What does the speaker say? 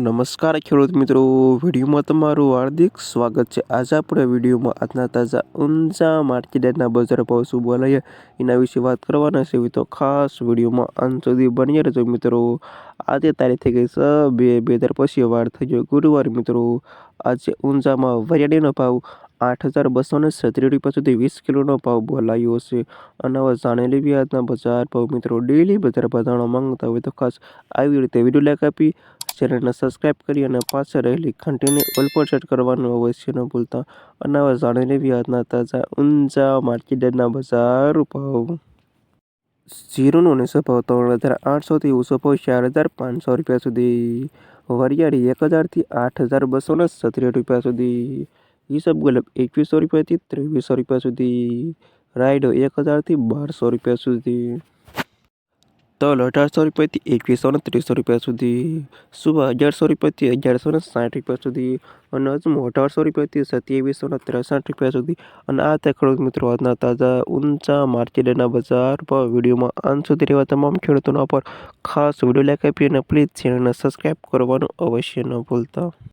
નમસ્કાર ખેડૂત મિત્રો, વિડીયોમાં તમારું હાર્દિક સ્વાગત છે. આજે આપણે વિડીયોમાં આજના તાજા ઊંઝા માર્કેટના બજાર ભાવ શું બોલાય એના વિશે વાત કરવાના છે. તો ખાસ વિડીયોમાં અંત સુધી બની રહેજો મિત્રો. આજે તારીખ થઈ ગઈ છે બે બે હજાર પછી વાર થઈ ગયો ગુરુવાર મિત્રો. આજે ઊંઝામાં વરિયાળીનો ભાવ આઠ હજાર બસો ને સત્તરી રૂપિયા સુધી વીસ કિલોનો ભાવ બોલાયો છે. અને હવે જાણી લેવી આજના બજાર ભાવ મિત્રો. ડેલી બજાર બધાનો માંગતા હોય તો ખાસ આવી રીતે વીડિયો લાઈક આપી ચેનલને સબસ્ક્રાઈબ કરી અને પાછળ રહેલી ઘંટીને ઓલ પર સેટ કરવાનું અવશ્ય ન ભૂલતા. અને હવે જાણી લેવી આજના તાજા ઊંઝા માર્કેટના બજાર ભાવ જીરુનો નીચો ભાવ ત્રણ હજાર આઠસોથી ઊંચો ભાવ ચાર હજાર પાંચસો રૂપિયા સુધી. વરિયાળી એક હજારથી આઠ હજાર બસો ને સત્રીસ રૂપિયા સુધી. હિસાબ ગુલાબ એકવીસો રૂપિયાથી ત્રેવીસો રૂપિયા સુધી. રાયડો એક હજારથી બારસો રૂપિયા સુધી. તલ અઢારસો રૂપિયાથી એકવીસો ને ત્રીસો રૂપિયા સુધી. સુવા અગિયારસો રૂપિયાથી અગિયારસો ને સાઠ રૂપિયા સુધી. અને અજમો અઢારસો રૂપિયાથી સત્યાવીસો ને ત્રેસઠ રૂપિયા સુધી. અને આ તે ખેડૂત મિત્રો આજના તાજા ઊંચા માર્કેટના બજાર પર વિડીયોમાં અંત સુધી રહેવા તમામ ખેડૂતોના પર ખાસ વીડિયો લાઈક આપી અને પ્લીઝ ચેનલને સબસ્ક્રાઈબ કરવાનું અવશ્ય ન ભૂલતા.